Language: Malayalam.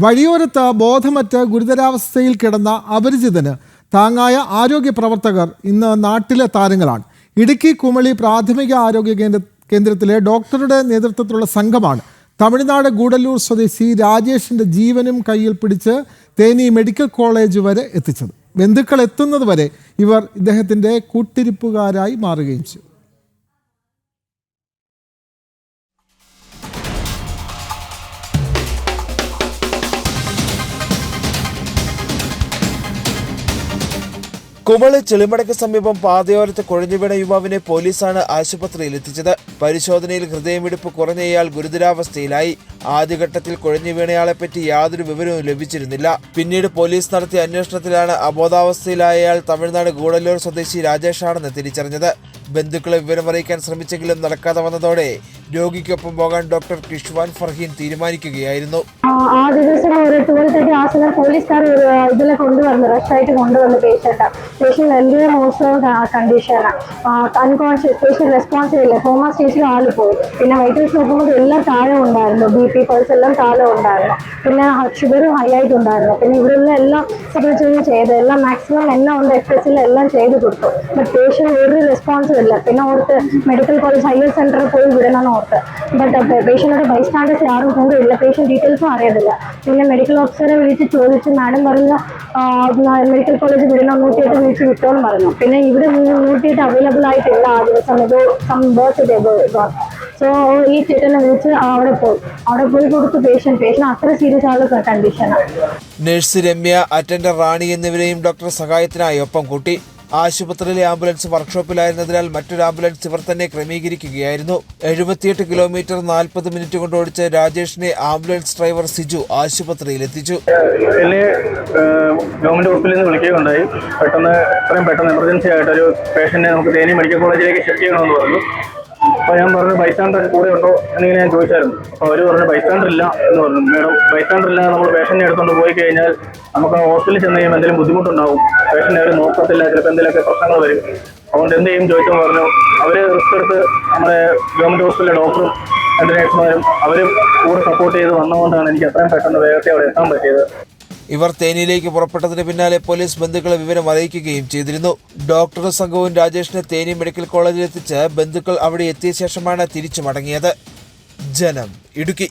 വഴിയോരത്ത് ബോധമറ്റ് ഗുരുതരാവസ്ഥയിൽ കിടന്ന അപരിചിതന് താങ്ങായ ആരോഗ്യ പ്രവർത്തകർ ഇന്ന് നാട്ടിലെ താരങ്ങളാണ്. ഇടുക്കി കുമളി പ്രാഥമിക ആരോഗ്യ കേന്ദ്ര കേന്ദ്രത്തിലെ ഡോക്ടറുടെ നേതൃത്വത്തിലുള്ള സംഘമാണ്. തമിഴ്നാട് ഗൂഡല്ലൂർ സ്വദേശി രാജേഷിന്റെ ജീവനും കയ്യിൽ പിടിച്ച് തേനി മെഡിക്കൽ കോളേജ് വരെ എത്തിച്ചത്. ബന്ധുക്കൾ എത്തുന്നത് വരെ ഇവർ ഇദ്ദേഹത്തിന്റെ കൂട്ടിരിപ്പുകാരായി മാറുകയും ചെയ്തു. കുമളി ചെളിമടയ്ക്ക് സമീപം പാതയോരത്ത് കുഴഞ്ഞുവീണ യുവാവിനെ പോലീസാണ് ആശുപത്രിയിൽ എത്തിച്ചത്. പരിശോധനയിൽ ഹൃദയമിടിപ്പ് കുറഞ്ഞ ഇയാൾ ഗുരുതരാവസ്ഥയിലായി. ആദ്യഘട്ടത്തിൽ കുഴഞ്ഞു വീണയാളെപ്പറ്റി യാതൊരു വിവരവും ലഭിച്ചിരുന്നില്ല. പിന്നീട് പോലീസ് നടത്തിയ അന്വേഷണത്തിലാണ് അബോധാവസ്ഥയിലായ ഇയാൾ തമിഴ്നാട് ഗൂഡല്ലൂർ സ്വദേശി രാജേഷാണെന്ന് തിരിച്ചറിഞ്ഞത്. ബന്ധുക്കളെ വിവരമറിയിക്കാൻ ശ്രമിച്ചെങ്കിലും നടക്കാതെ വന്നതോടെ രോഗിക്കൊപ്പം പോകാൻ ഡോക്ടർ കിഷ്വാൻ ഫർഹീൻ തീരുമാനിക്കുകയായിരുന്നു. ആ ദിവസം ഒരു ആ സമയം പോലീസുകാർ ഇതിൽ കൊണ്ടുവന്നു റഷായിട്ട് കൊണ്ടുവന്ന പേഷ്യന്റ് പേഷ്യന്റ് വലിയ മോശം കണ്ടീഷനാണ് അൺകോൺഷ്യസ് പേഷ്യന്റ് റെസ്പോൺസ് ഇല്ല ഹോമ സ്റ്റേജിൽ ആൾ പോയി പിന്നെ വൈറ്റൽസ് നോക്കുമ്പോൾ എല്ലാം താഴെ ഉണ്ടായിരുന്നു. ബി പി പൾസ് എല്ലാം താഴെ ഉണ്ടായിരുന്നു. പിന്നെ ഷുഗറും ഹൈ ആയിട്ടുണ്ടായിരുന്നു. പിന്നെ ഇവിടെയുള്ള എല്ലാം സിഗ്നേച്ചറും ചെയ്ത് എല്ലാം മാക്സിമം എല്ലാം ഉണ്ട് എഫ് എസ് എല്ലാം ചെയ്ത് കൊടുത്തു. ബട്ട് പേഷ്യന്റ് ഒരു റെസ്പോൺസും ഇല്ല. പിന്നെ ഓർത്ത് മെഡിക്കൽ കോളേജ് ഹയർ സെന്ററിൽ പോയി വിടണമെന്ന് ഓർത്ത്. ബട്ട് പേഷ്യന്റെ ബൈസ്റ്റാൻഡേഴ്സ് ആരും കൂടെ ഇല്ല പേഷ്യന്റ് ഡീറ്റെയിൽസും അറിയത്തില്ല. പിന്നെ മെഡിക്കൽ ഓഫീസറെ വിളിച്ച് ചോദിച്ച് മാഡം പറഞ്ഞ മെഡിക്കൽ കോളേജ് വിടണം നൂറ്റിയെട്ട് വിളിച്ച് വിട്ടോന്ന് പറഞ്ഞു. പിന്നെ ഇവിടെ നൂറ്റിയെട്ട് അവൈലബിൾ ആയിട്ടില്ല ആ ദിവസം. ഇത് സം ബർത്ത് സോ ഈ ചേട്ടനെ വിളിച്ച് അവിടെ പോയി. അവിടെ പോയി കൊടുത്ത് പേഷ്യന്റ് പേഷ്യന്റ് അത്ര സീരിയസ് ആയുള്ള കണ്ടീഷനാണ് നഴ്സ് രമ്യ അറ്റൻഡർ റാണി എന്നിവരെയും ഡോക്ടർ സഹായത്തിനായി ഒപ്പം കൂട്ടി. ആശുപത്രിയിലെ ആംബുലൻസ് വർക്ക്ഷോപ്പിലായിരുന്നതിനാൽ മറ്റൊരു ആംബുലൻസ് ഇവർ തന്നെ ക്രമീകരിക്കുകയായിരുന്നു. എഴുപത്തിയെട്ട് കിലോമീറ്റർ നാൽപ്പത് മിനിറ്റ് കൊണ്ട് ഓടിച്ച രാജേഷിനെ ആംബുലൻസ് ഡ്രൈവർ സിജു ആശുപത്രിയിൽ എത്തിച്ചു എന്നെ ഗവൺമെന്റ് ഹോസ്പിറ്റലിൽ നിന്ന് വിളിക്കുകയുണ്ടായി. പെട്ടെന്ന് എത്രയും പെട്ടെന്ന് എമർജൻസി ആയിട്ട് ഒരു പേഷ്യന്റിനെ നമുക്ക് തേനി മെഡിക്കൽ കോളേജിലേക്ക് ഷിഫ്റ്റ് ചെയ്യണമെന്ന് പറഞ്ഞു. അപ്പോൾ ഞാൻ പറഞ്ഞു ബൈസ്റ്റാൻഡർ കൂടെ ഉണ്ടോ എന്നിങ്ങനെ ഞാൻ ചോദിച്ചായിരുന്നു. അപ്പോൾ അവർ പറഞ്ഞു ബൈസ്റ്റാൻഡർ ഇല്ല എന്ന് പറഞ്ഞു. മേഡം ബൈസ്റ്റാൻഡർ ഇല്ലാതെ നമ്മൾ പേഷ്യന്റിനെ എടുത്തുകൊണ്ട് പോയി കഴിഞ്ഞാൽ നമുക്ക് ഹോസ്പിറ്റലിൽ ചെന്ന് കഴിയുമ്പോൾ എന്തെങ്കിലും ബുദ്ധിമുട്ടുണ്ടാവും. പേഷ്യന്റ് അവർ നോക്കത്തില്ല ചിലപ്പോൾ എന്തെങ്കിലുമൊക്കെ പ്രശ്നങ്ങൾ വരും. അതുകൊണ്ട് എന്ത് ചെയ്യും ചോദിച്ചപ്പോൾ പറഞ്ഞു. അവർ റിസ്ക് എടുത്ത് നമ്മുടെ ഗവൺമെന്റ് ഹോസ്പിറ്റലിലെ ഡോക്ടറും രണ്ട് നേഴ്സുമാരും അവരും കൂടെ സപ്പോർട്ട് ചെയ്ത് വന്നതുകൊണ്ടാണ് എനിക്ക് അത്രയും പെട്ടെന്ന് വേഗത്തെ അവിടെ എത്താൻ പറ്റിയത്. ഇവർ തേനിയിലേക്ക് പുറപ്പെട്ടതിന് പിന്നാലെ പോലീസ് ബന്ധുക്കളെ വിവരം അറിയിക്കുകയും ചെയ്തിരുന്നു. ഡോക്ടറും സംഘവും രാജേഷിനെ തേനി മെഡിക്കൽ കോളേജിലെത്തിച്ച് ബന്ധുക്കൾ അവിടെ എത്തിയ ശേഷമാണ് തിരിച്ചു മടങ്ങിയത്. ജനം ഇടുക്കി.